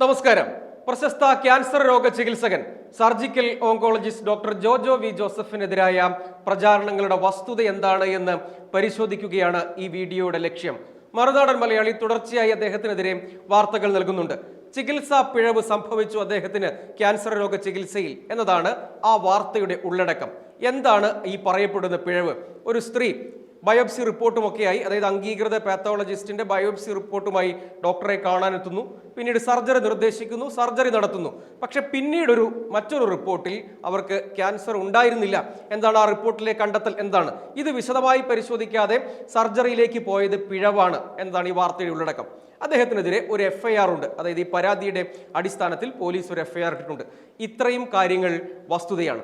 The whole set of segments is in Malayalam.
നമസ്കാരം. പ്രശസ്ത ക്യാൻസർ രോഗ ചികിത്സകൻ surgical oncologist doctor Jojo V ജോസഫിനെതിരായ പ്രചാരണങ്ങളുടെ വസ്തുത എന്താണ് എന്ന് പരിശോധിക്കുകയാണ് ഈ വീഡിയോയുടെ ലക്ഷ്യം. മറുനാടൻ മലയാളി തുടർച്ചയായി അദ്ദേഹത്തിനെതിരെ വാർത്തകൾ നൽകുന്നുണ്ട്. ചികിത്സാ പിഴവ് സംഭവിച്ചു അദ്ദേഹത്തിന് ക്യാൻസർ രോഗ ചികിത്സയിൽ എന്നതാണ് ആ വാർത്തയുടെ ഉള്ളടക്കം. എന്താണ് ഈ പറയപ്പെടുന്ന പിഴവ്? ഒരു സ്ത്രീ ബയോപ്സി റിപ്പോർട്ടും റിപ്പോർട്ടുമൊക്കെയായി അതായത് അംഗീകൃത പാത്തോളജിസ്റ്റിന്റെ ബയോപ്സി റിപ്പോർട്ടുമായി ഡോക്ടറെ കാണാനെത്തുന്നു. പിന്നീട് സർജറി നിർദ്ദേശിക്കുന്നു സർജറി നടത്തുന്നു. പക്ഷെ പിന്നീടൊരു മറ്റൊരു റിപ്പോർട്ടിൽ അവർക്ക് ക്യാൻസർ ഉണ്ടായിരുന്നില്ല. എന്താണ് ആ റിപ്പോർട്ടിലെ കണ്ടെത്തൽ എന്താണ്? ഇത് വിശദമായി പരിശോധിക്കാതെ സർജറിയിലേക്ക് പോയത് പിഴവാണ് എന്താണ് ഈ വാർത്തയുടെ ഉള്ളടക്കം. അദ്ദേഹത്തിനെതിരെ ഒരു എഫ് ഐ ആർ ഉണ്ട്. അതായത് ഈ പരാതിയുടെ അടിസ്ഥാനത്തിൽ പോലീസ് ഒരു എഫ് ഐ ആർ ഇട്ടിട്ടുണ്ട്. ഇത്രയും കാര്യങ്ങൾ വസ്തുതയാണ്.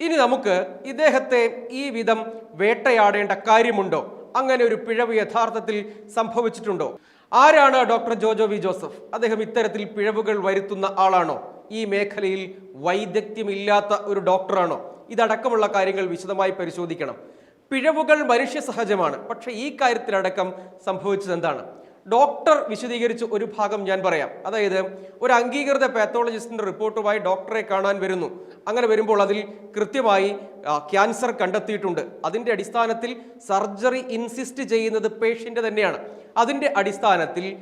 ഇനി നമുക്ക് ഇദ്ദേഹത്തെ ഈ വിധം വേട്ടയാടേണ്ട കാര്യമുണ്ടോ? അങ്ങനെ ഒരു പിഴവ് യഥാർത്ഥത്തിൽ സംഭവിച്ചിട്ടുണ്ടോ? ആരാണ് ഡോക്ടർ ജോജോ വി ജോസഫ്? അദ്ദേഹം ഇത്തരത്തിൽ പിഴവുകൾ വരുത്തുന്ന ആളാണോ? ഈ മേഖലയിൽ വൈദഗ്ധ്യമില്ലാത്ത ഒരു ഡോക്ടറാണോ? ഇതടക്കമുള്ള കാര്യങ്ങൾ വിശദമായി പരിശോധിക്കണം. പിഴവുകൾ മനുഷ്യ സഹജമാണ് പക്ഷേ ഈ കാര്യത്തിലടക്കം സംഭവിച്ചത് എന്താണ്? ഡോക്ടർ വിശദീകരിച്ച ഒരു ഭാഗം ഞാൻ പറയാം. അതായത് ഒരു അംഗീകൃത പാത്തോളജിസ്റ്റിന്റെ റിപ്പോർട്ടുമായി ഡോക്ടറെ കാണാൻ വരുന്നു. അങ്ങനെ വരുമ്പോൾ അതിൽ കൃത്യമായി ക്യാൻസർ കണ്ടെത്തിയിട്ടുണ്ട്. അതിന്റെ അടിസ്ഥാനത്തിൽ സർജറി ഇൻസിസ്റ്റ് ചെയ്യുന്നത് പേഷ്യന്റ് തന്നെയാണ്. അതിന്റെ അടിസ്ഥാനത്തിൽ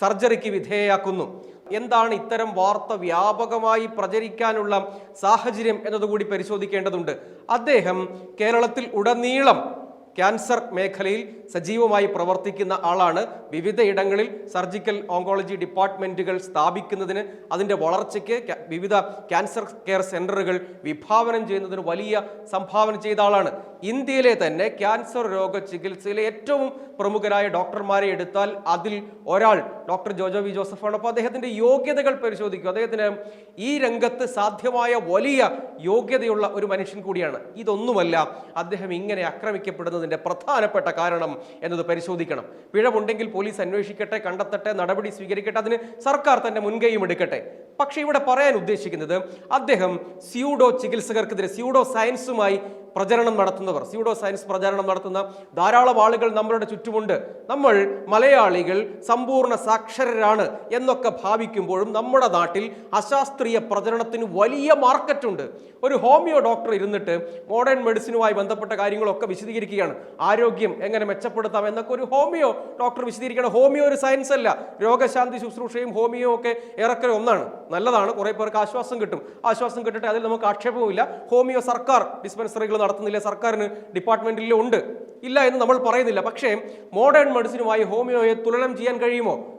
സർജറിക്ക് വിധേയയാക്കുന്നു. എന്താണ് ഇത്തരം വാർത്ത വ്യാപകമായി പ്രചരിക്കാനുള്ള സാഹചര്യം എന്നതുകൂടി പരിശോധിക്കേണ്ടതുണ്ട്. അദ്ദേഹം കേരളത്തിൽ ഉടനീളം ക്യാൻസർ മേഖലയിൽ സജീവമായി പ്രവർത്തിക്കുന്ന ആളാണ്. വിവിധ ഇടങ്ങളിൽ സർജിക്കൽ ഓങ്കോളജി ഡിപ്പാർട്ട്മെന്റുകൾ സ്ഥാപിക്കുന്നതിന് അതിന്റെ വളർച്ചയ്ക്ക് വിവിധ ക്യാൻസർ കെയർ സെന്ററുകൾ വിഭാവനം ചെയ്യുന്നതിന് വലിയ സംഭാവന ചെയ്ത ആളാണ്. ഇന്ത്യയിലെ തന്നെ ക്യാൻസർ രോഗ ചികിത്സയിലെ ഏറ്റവും പ്രമുഖരായ ഡോക്ടർമാരെ എടുത്താൽ അതിൽ ഒരാൾ ഡോക്ടർ ജോജോ വി ജോസഫാണ്. അപ്പോൾ അദ്ദേഹത്തിന്റെ യോഗ്യതകൾ പരിശോധിക്കും. അദ്ദേഹത്തിന് ഈ രംഗത്ത് സാധ്യമായ വലിയ യോഗ്യതയുള്ള ഒരു മനുഷ്യൻ കൂടിയാണ്. ഇതൊന്നുമല്ല അദ്ദേഹം ഇങ്ങനെ ആക്രമിക്കപ്പെടുന്നതിന്റെ പ്രധാനപ്പെട്ട കാരണം എന്നത് പരിശോധിക്കണം. പിഴവുണ്ടെങ്കിൽ പോലീസ് അന്വേഷിക്കട്ടെ കണ്ടെത്തട്ടെ നടപടി സ്വീകരിക്കട്ടെ അതിന് സർക്കാർ തന്നെ മുൻകൈയും എടുക്കട്ടെ. പക്ഷേ ഇവിടെ പറയാൻ ഉദ്ദേശിക്കുന്നത് അദ്ദേഹം സ്യൂഡോ ചികിത്സകർക്കെതിരെ സ്യൂഡോ സയൻസുമായി പ്രചരണം നടത്തുന്നവർ സ്യൂഡോ സയൻസ് പ്രചരണം നടത്തുന്ന ധാരാളം ആളുകൾ നമ്മളുടെ ചുറ്റുമുണ്ട്. നമ്മൾ മലയാളികൾ സമ്പൂർണ സാക്ഷരരാണ് എന്നൊക്കെ ഭാവിക്കുമ്പോഴും നമ്മുടെ നാട്ടിൽ അശാസ്ത്രീയ പ്രചരണത്തിന് വലിയ മാർക്കറ്റുണ്ട്. ഒരു ഹോമിയോ ഡോക്ടർ ഇരുന്നിട്ട് മോഡേൺ മെഡിസിനുമായി ബന്ധപ്പെട്ട കാര്യങ്ങളൊക്കെ വിശദീകരിക്കുകയാണ്. ആരോഗ്യം എങ്ങനെ മെച്ചപ്പെടുത്താം എന്നൊക്കെ ഒരു ഹോമിയോ ഡോക്ടർ വിശദീകരിക്കുകയാണ്. ഹോമിയോ ഒരു സയൻസ് അല്ല. രോഗശാന്തി ശുശ്രൂഷയും ഹോമിയോ ഒക്കെ ഏറെക്കുറെ ഒന്നാണ്. നല്ലതാണ്. കുറേ പേർക്ക് ആശ്വാസം കിട്ടും. ആശ്വാസം കിട്ടിട്ട് അതിൽ നമുക്ക് ആക്ഷേപവുമില്ല. ഹോമിയോ സർക്കാർ ഡിസ്പെൻസറികൾ നടത്തുന്നില്ല സർക്കാരിന്? ഡിപ്പാർട്ട്മെന്റിൽ ഉണ്ട്. ഇല്ല എന്ന് നമ്മൾ പറയുന്നില്ല. പക്ഷേ മോഡേൺ മെഡിസിനുമായി ഹോമിയോയെ തുലനം ചെയ്യാൻ കഴിയുമോ?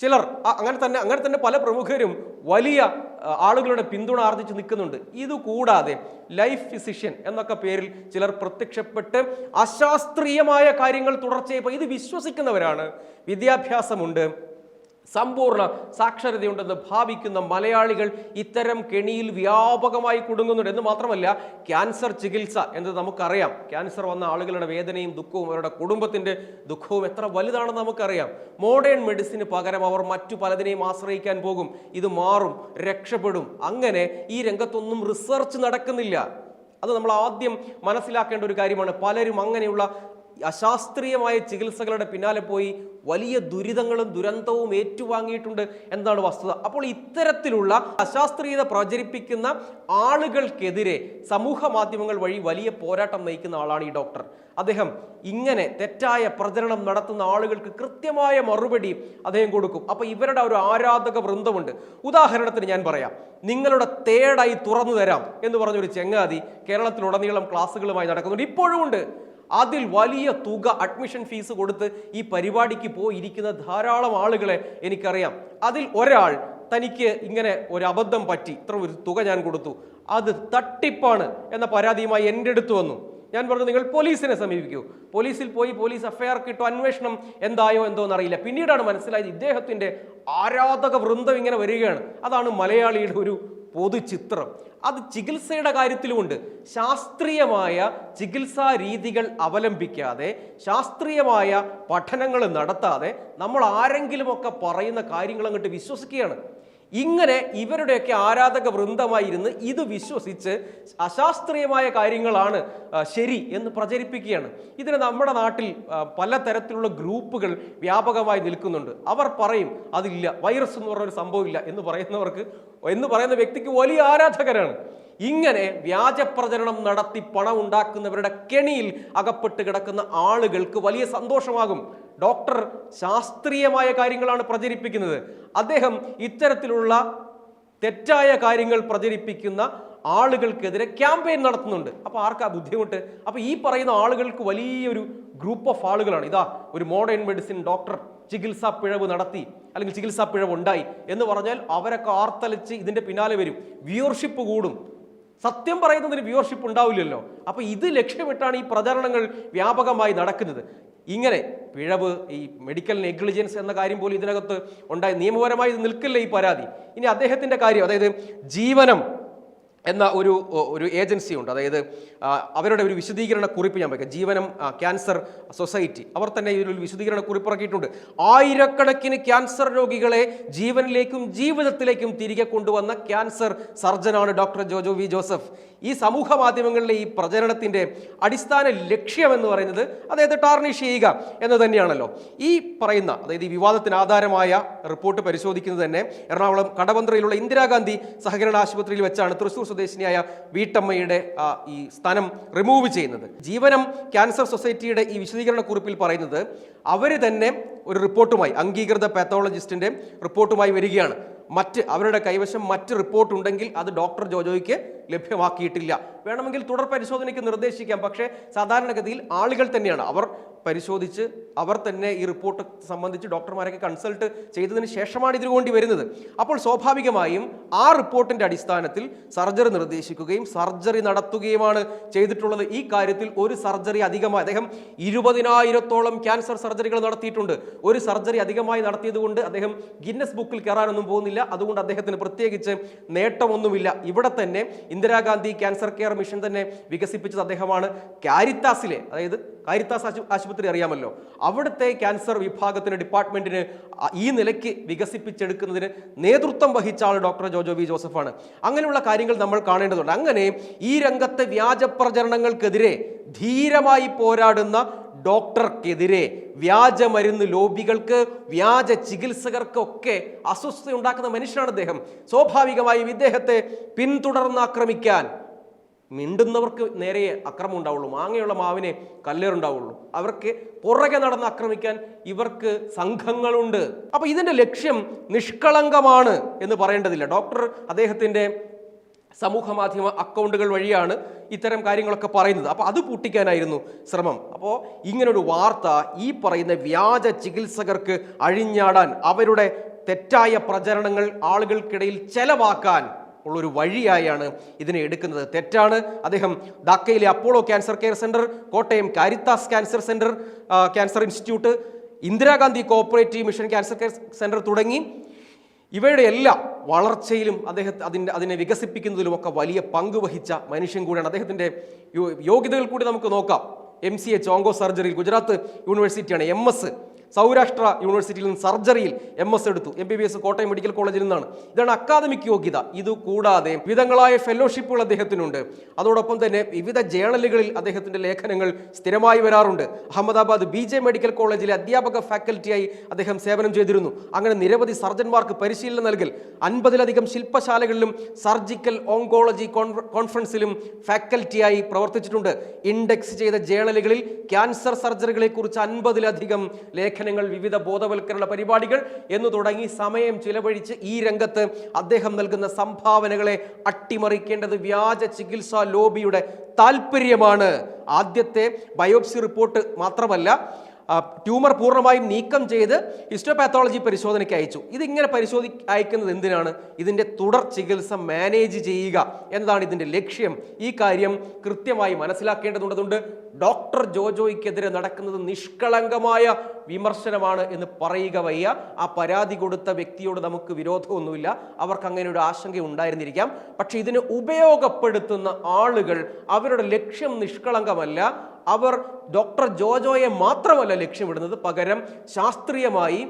ചിലർ അങ്ങനെ തന്നെ അങ്ങനെ തന്നെ പല പ്രമുഖരും വലിയ ആളുകളുടെ പിന്തുണ ആർജിച്ച് നിൽക്കുന്നുണ്ട്. ഇതുകൂടാതെ ലൈഫ് ഫിസിഷ്യൻ എന്നൊക്കെ പേരിൽ ചിലർ പ്രത്യക്ഷപ്പെട്ട് അശാസ്ത്രീയമായ കാര്യങ്ങൾ തുടർച്ചയായി ഇത് വിശ്വസിക്കുന്നവരാണ്. വിദ്യാഭ്യാസമുണ്ട് സമ്പൂർണ സാക്ഷരതയുണ്ടെന്ന് ഭാവിക്കുന്ന മലയാളികൾ ഇത്തരം കെണിയിൽ വ്യാപകമായി കുടുങ്ങുന്നുണ്ട്. എന്ന് മാത്രമല്ല ക്യാൻസർ ചികിത്സ എന്ന് നമുക്കറിയാം. ക്യാൻസർ വന്ന ആളുകളുടെ വേദനയും ദുഃഖവും അവരുടെ കുടുംബത്തിന്റെ ദുഃഖവും എത്ര വലുതാണെന്ന് നമുക്കറിയാം. മോഡേൺ മെഡിസിന് പകരം അവർ മറ്റു പലതിനെയും ആശ്രയിക്കാൻ പോകും. ഇത് മാറും രക്ഷപ്പെടും. അങ്ങനെ ഈ രംഗത്തൊന്നും റിസർച്ച് നടക്കുന്നില്ല. അത് നമ്മൾ ആദ്യം മനസ്സിലാക്കേണ്ട ഒരു കാര്യമാണ്. പലരും അങ്ങനെയുള്ള അശാസ്ത്രീയമായ ചികിത്സകളുടെ പിന്നാലെ പോയി വലിയ ദുരിതങ്ങളും ദുരന്തവും ഏറ്റുവാങ്ങിയിട്ടുണ്ട് എന്നാണ് വസ്തുത. അപ്പോൾ ഇത്തരത്തിലുള്ള അശാസ്ത്രീയത പ്രചരിപ്പിക്കുന്ന ആളുകൾക്കെതിരെ സമൂഹ മാധ്യമങ്ങൾ വഴി വലിയ പോരാട്ടം നയിക്കുന്ന ആളാണ് ഈ ഡോക്ടർ. അദ്ദേഹം ഇങ്ങനെ തെറ്റായ പ്രചരണം നടത്തുന്ന ആളുകൾക്ക് കൃത്യമായ മറുപടി അദ്ദേഹം കൊടുക്കും. അപ്പോൾ ഇവരുടെ ഒരു ആരാധക വൃന്ദമുണ്ട്. ഉദാഹരണത്തിന് ഞാൻ പറയാം. നിങ്ങളുടെ തേടായി തുറന്നു തരാം എന്ന് പറഞ്ഞൊരു ചെങ്ങാതി കേരളത്തിലുടനീളം ക്ലാസ്സുകളുമായി നടക്കുന്നുണ്ട്. ഇപ്പോഴും ഉണ്ട്. അതിൽ വലിയ തുക അഡ്മിഷൻ ഫീസ് കൊടുത്ത് ഈ പരിപാടിക്ക് പോയിരിക്കുന്ന ധാരാളം ആളുകളെ എനിക്കറിയാം. അതിൽ ഒരാൾ തനിക്ക് ഇങ്ങനെ ഒരു അബദ്ധം പറ്റി ഇത്ര ഒരു തുക ഞാൻ കൊടുത്തു. അത് തട്ടിപ്പാണ് എന്ന പരാതിയുമായി എന്റെ അടുത്ത് വന്നു. ഞാൻ പറഞ്ഞു നിങ്ങൾ പോലീസിനെ സമീപിക്കൂ. പോലീസിൽ പോയി പോലീസ് എഫ്ഐആർ കിട്ടും അന്വേഷണം എന്തായോ എന്തോ എന്നറിയില്ല. പിന്നീടാണ് മനസ്സിലായത് ഇദ്ദേഹത്തിന്റെ ആരാധക വൃന്ദം ഇങ്ങനെ വരികയാണ്. അതാണ് മലയാളിയുടെ ഒരു പൊതുചിത്രം. അത് ചികിത്സയുടെ കാര്യത്തിലുമുണ്ട്. ശാസ്ത്രീയമായ ചികിത്സാ രീതികൾ അവലംബിക്കാതെ ശാസ്ത്രീയമായ പഠനങ്ങൾ നടത്താതെ നമ്മൾ ആരെങ്കിലുമൊക്കെ പറയുന്ന കാര്യങ്ങൾ അങ്ങോട്ട് വിശ്വസിക്കുകയാണ്. ഇങ്ങനെ ഇവരുടെയൊക്കെ ആരാധക വൃന്ദമായിരുന്ന് ഇത് വിശ്വസിച്ച് അശാസ്ത്രീയമായ കാര്യങ്ങളാണ് ശരി എന്ന് പ്രചരിപ്പിക്കുകയാണ്. ഇതിന് നമ്മുടെ നാട്ടിൽ പല പലതരത്തിലുള്ള ഗ്രൂപ്പുകൾ വ്യാപകമായി നിൽക്കുന്നുണ്ട്. അവർ പറയും അതില്ല വൈറസ് എന്ന് പറഞ്ഞൊരു സംഭവമില്ല എന്ന് പറയുന്നവർക്ക് എന്ന് പറയുന്ന വ്യക്തിക്ക് വലിയ ആരാധകരാണ്. ഇങ്ങനെ വ്യാജ പ്രചരണം നടത്തി പണം ഉണ്ടാക്കുന്നവരുടെ കെണിയിൽ അകപ്പെട്ട് കിടക്കുന്ന ആളുകൾക്ക് വലിയ സന്തോഷമാകും. ഡോക്ടർ ശാസ്ത്രീയമായ കാര്യങ്ങളാണ് പ്രചരിപ്പിക്കുന്നത്. അദ്ദേഹം ഇത്തരത്തിലുള്ള തെറ്റായ കാര്യങ്ങൾ പ്രചരിപ്പിക്കുന്ന ആളുകൾക്കെതിരെ ക്യാമ്പയിൻ നടത്തുന്നുണ്ട്. അപ്പോൾ ആർക്കാ ബുദ്ധിമുട്ട്? അപ്പോൾ ഈ പറയുന്ന ആളുകൾക്ക് വലിയൊരു ഗ്രൂപ്പ് ഓഫ് ആളുകളാണ്. ഇതാ ഒരു മോഡേൺ മെഡിസിൻ ഡോക്ടർ ചികിത്സാ പിഴവ് നടത്തി അല്ലെങ്കിൽ ചികിത്സാ പിഴവ് ഉണ്ടായി എന്ന് പറഞ്ഞാൽ അവരൊക്കെ ആർത്തലച്ച് ഇതിന്റെ പിന്നാലെ വരും. വ്യൂവർഷിപ്പ് കൂടും. സത്യം പറയുന്നതിന് വ്യൂവർഷിപ്പ് ഉണ്ടാവില്ലല്ലോ. അപ്പോൾ ഇത് ലക്ഷ്യമിട്ടാണ് ഈ പ്രചരണങ്ങൾ വ്യാപകമായി നടക്കുന്നത്. ഇങ്ങനെ പിഴവ് ഈ മെഡിക്കൽ നെഗ്ലിജൻസ് എന്ന കാര്യം പോലും ഇതിനകത്ത് ഉണ്ടായി. നിയമപരമായി ഇത് നിൽക്കില്ല ഈ പരാതി. ഇനി അദ്ദേഹത്തിന്റെ കാര്യം അതായത് ജീവനം എന്ന ഒരു ഒരു ഏജൻസി ഉണ്ട്. അതായത് അവരുടെ ഒരു വിശദീകരണ കുറിപ്പ് ഞാൻ വയ്ക്കാം. ജീവനം ക്യാൻസർ സൊസൈറ്റി. അവർ തന്നെ ഒരു വിശദീകരണ കുറിപ്പ് ഇറക്കിയിട്ടുണ്ട്. ആയിരക്കണക്കിന് ക്യാൻസർ രോഗികളെ ജീവനിലേക്കും ജീവിതത്തിലേക്കും തിരികെ കൊണ്ടുവന്ന ക്യാൻസർ സർജനാണ് ഡോക്ടർ ജോജോ വി ജോസഫ്. ഈ സമൂഹ മാധ്യമങ്ങളിലെ ഈ പ്രചരണത്തിന്റെ അടിസ്ഥാന ലക്ഷ്യം എന്ന് പറയുന്നത് അതായത് ടാർണിഷ് ചെയ്യുക എന്ന് തന്നെയാണല്ലോ. ഈ പറയുന്ന അതായത് ഈ വിവാദത്തിന് ആധാരമായ റിപ്പോർട്ട് പരിശോധിക്കുന്നത് തന്നെ എറണാകുളം കടവന്ത്രയിലുള്ള ഇന്ദിരാഗാന്ധി സഹകരണ ആശുപത്രിയിൽ വെച്ചാണ്. തൃശൂർ സ്വദേശിനിയായ വീട്ടമ്മയുടെ ഈ സ്ഥാനം റിമൂവ് ചെയ്യുന്നത്. ജീവനം ക്യാൻസർ സൊസൈറ്റിയുടെ ഈ വിശദീകരണ കുറിപ്പിൽ പറയുന്നത് അവർ തന്നെ ഒരു റിപ്പോർട്ടുമായി അംഗീകൃത പാത്തോളജിസ്റ്റിന്റെ റിപ്പോർട്ടുമായി വരികയാണ്. മറ്റ് അവരുടെ കൈവശം മറ്റ് റിപ്പോർട്ട് ഉണ്ടെങ്കിൽ അത് ഡോക്ടർ ജോജോയ്ക്ക് ലഭ്യമാക്കിയിട്ടില്ല. വേണമെങ്കിൽ തുടർ പരിശോധനയ്ക്ക് നിർദ്ദേശിക്കാം. പക്ഷേ സാധാരണഗതിയിൽ ആളുകൾ തന്നെയാണ്. അവർ പരിശോധിച്ച് അവർ തന്നെ ഈ റിപ്പോർട്ട് സംബന്ധിച്ച് ഡോക്ടർമാരൊക്കെ കൺസൾട്ട് ചെയ്തതിന് ശേഷമാണ് ഇതിനു വേണ്ടി വരുന്നത്. അപ്പോൾ സ്വാഭാവികമായും ആ റിപ്പോർട്ടിന്റെ അടിസ്ഥാനത്തിൽ സർജറി നിർദ്ദേശിക്കുകയും സർജറി നടത്തുകയുമാണ് ചെയ്തിട്ടുള്ളത്. ഈ കാര്യത്തിൽ ഒരു സർജറി അധികമായി അദ്ദേഹം ഇരുപതിനായിരത്തോളം ക്യാൻസർ സർജറികൾ നടത്തിയിട്ടുണ്ട്. ഒരു സർജറി അധികമായി നടത്തിയത് കൊണ്ട് അദ്ദേഹം ഗിന്നസ് ബുക്കിൽ കയറാനൊന്നും പോകുന്നില്ല. അതുകൊണ്ട് അദ്ദേഹത്തിന് പ്രത്യേകിച്ച് നേട്ടമൊന്നുമില്ല. ഇവിടെ തന്നെ ഇന്ദിരാഗാന്ധി ക്യാൻസർ കെയർ മിഷൻ തന്നെ വികസിപ്പിച്ചത് അദ്ദേഹമാണ്. കാരിത്താസിലെ അതായത് കാരിത്താസ് ആശുപത്രി അറിയാമല്ലോ. അവിടുത്തെ ക്യാൻസർ വിഭാഗത്തിന് ഡിപ്പാർട്ട്മെന്റിന് ഈ നിലയ്ക്ക് വികസിപ്പിച്ചെടുക്കുന്നതിന് നേതൃത്വം വഹിച്ച ആൾ ഡോക്ടർ ജോജോ വി ജോസഫാണ്. അങ്ങനെയുള്ള കാര്യങ്ങൾ നമ്മൾ കാണേണ്ടതുണ്ട്. അങ്ങനെ ഈ രംഗത്തെ വ്യാജ പ്രചരണങ്ങൾക്കെതിരെ ധീരമായി പോരാടുന്ന ഡോക്ടർക്കെതിരെ വ്യാജ മരുന്ന് ലോബികൾക്ക് വ്യാജ ചികിത്സകർക്കൊക്കെ അസ്വസ്ഥത ഉണ്ടാക്കുന്ന മനുഷ്യനാണ് അദ്ദേഹം. സ്വാഭാവികമായും ഇദ്ദേഹത്തെ പിന്തുടർന്ന് ആക്രമിക്കാൻ മിണ്ടുന്നവർക്ക് നേരെ അക്രമം ഉണ്ടാവുള്ളൂ. മാങ്ങയുള്ള മാവിനെ കല്ലേറുണ്ടാവുള്ളൂ. അവർക്ക് പുറകെ നടന്ന് ആക്രമിക്കാൻ ഇവർക്ക് സംഘങ്ങളുണ്ട്. അപ്പോൾ ഇതിന്റെ ലക്ഷ്യം നിഷ്കളങ്കമാണ് എന്ന് പറയേണ്ടതില്ല. ഡോക്ടർ അദ്ദേഹത്തിന്റെ സമൂഹ മാധ്യമ അക്കൗണ്ടുകൾ വഴിയാണ് ഇത്തരം കാര്യങ്ങളൊക്കെ പറയുന്നത്. അപ്പോൾ അത് പൂട്ടിക്കാനായിരുന്നു ശ്രമം. അപ്പോൾ ഇങ്ങനൊരു വാർത്ത ഈ പറയുന്ന വ്യാജ ചികിത്സകർക്ക് അഴിഞ്ഞാടാൻ അവരുടെ തെറ്റായ പ്രചരണങ്ങൾ ആളുകൾക്കിടയിൽ ചെലവാക്കാൻ ഉള്ളൊരു വഴിയായാണ് ഇതിനെ എടുക്കുന്നത്. തെറ്റാണ്. അദ്ദേഹം ധാക്കയിലെ Apollo cancer care centre Kottayam Caritas cancer centre cancer institute Indira Gandhi cooperative mission cancer care centre തുടങ്ങി. ഇവയുടെ എല്ലാ വളർച്ചയിലും അദ്ദേഹത്തെ അതിന്റെ അതിനെ വികസിപ്പിക്കുന്നതിലുമൊക്കെ വലിയ പങ്ക് വഹിച്ച മനുഷ്യൻ കൂടിയാണ് അദ്ദേഹത്തിന്റെ യോഗ്യതകൾ കൂടി നമുക്ക് നോക്കാം. എം സി എച്ച് ഓങ്കോ സർജറിയിൽ ഗുജറാത്ത് യൂണിവേഴ്സിറ്റിയാണ് എം എസ്. സൗരാഷ്ട്ര യൂണിവേഴ്സിറ്റിയിൽ നിന്ന് സർജറിയിൽ എം എസ് എടുത്തു. M B B S Kottayam medical കോളേജിൽ നിന്നാണ്. ഇതാണ് അക്കാദമിക് യോഗ്യത. ഇത് കൂടാതെ വിവിധങ്ങളായ ഫെലോഷിപ്പുകൾ അദ്ദേഹത്തിനുണ്ട്. അതോടൊപ്പം തന്നെ വിവിധ ജേണലുകളിൽ അദ്ദേഹത്തിന്റെ ലേഖനങ്ങൾ സ്ഥിരമായി വരാറുണ്ട്. അഹമ്മദാബാദ് ബി ജെ മെഡിക്കൽ കോളേജിലെ അധ്യാപക ഫാക്കൽറ്റിയായി അദ്ദേഹം സേവനം ചെയ്തിരുന്നു. അങ്ങനെ നിരവധി സർജന്മാർക്ക് പരിശീലനം നൽകൽ അൻപതിലധികം ശില്പശാലകളിലും സർജിക്കൽ ഓങ്കോളജി കോൺഫറൻസിലും ഫാക്കൽറ്റിയായി പ്രവർത്തിച്ചിട്ടുണ്ട്. ഇൻഡെക്സ് ചെയ്ത ജേണലുകളിൽ ക്യാൻസർ സർജറികളെ കുറിച്ച് അൻപതിലധികം ലേഖനങ്ങൾ വിവിധ ബോധവൽക്കരണ പരിപാടികൾ എന്നു തുടങ്ങി സമയം ചിലവഴിച്ച് ഈ രംഗത്ത് അദ്ദേഹം നൽകുന്ന സംഭാവനകളെ അട്ടിമറിക്കേണ്ടത് വ്യാജ ചികിത്സാ ലോബിയുടെ താല്പര്യമാണ് ആദ്യത്തെ ബയോപ്സി റിപ്പോർട്ട് മാത്രമല്ല ട്യൂമർ പൂർണമായും നീക്കം ചെയ്ത് ഹിസ്റ്റോപാത്തോളജി പരിശോധനയ്ക്ക് അയച്ചു. ഇതിങ്ങനെ പരിശോധി അയക്കുന്നത് എന്തിനാണ്? ഇതിന്റെ തുടർ ചികിത്സ മാനേജ് ചെയ്യുക എന്നതാണ് ഇതിന്റെ ലക്ഷ്യം. ഈ കാര്യം കൃത്യമായി മനസ്സിലാക്കേണ്ടതുണ്ട് അതുകൊണ്ട് ഡോക്ടർ ജോജോയ്ക്കെതിരെ നടക്കുന്നത് നിഷ്കളങ്കമായ വിമർശനമാണ് എന്ന് പറയുക വയ്യ. ആ പരാതി കൊടുത്ത വ്യക്തിയോട് നമുക്ക് വിരോധമൊന്നുമില്ല. അവർക്ക് അങ്ങനെ ഒരു ആശങ്ക ഉണ്ടായിരുന്നിരിക്കാം. പക്ഷേ ഇതിനെ ഉപയോഗപ്പെടുത്തുന്ന ആളുകൾ അവരുടെ ലക്ഷ്യം നിഷ്കളങ്കമല്ല. അവർ ഡോക്ടർ ജോജോയെ മാത്രമല്ല ലക്ഷ്യമിടുന്നത്. പകരം ശാസ്ത്രീയമായി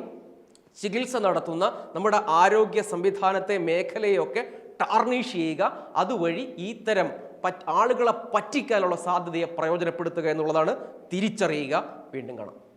ചികിത്സ നടത്തുന്ന നമ്മുടെ ആരോഗ്യ സംവിധാനത്തെ മേഖലയൊക്കെ ടാർണിഷ് ചെയ്യുക. അതുവഴി ഇത്തരം ആളുകളെ പറ്റിക്കാനുള്ള സാധ്യതയെ പ്രയോജനപ്പെടുത്തുക എന്നുള്ളതാണ് തിരിച്ചറിയുക. വീണ്ടും കാണാം.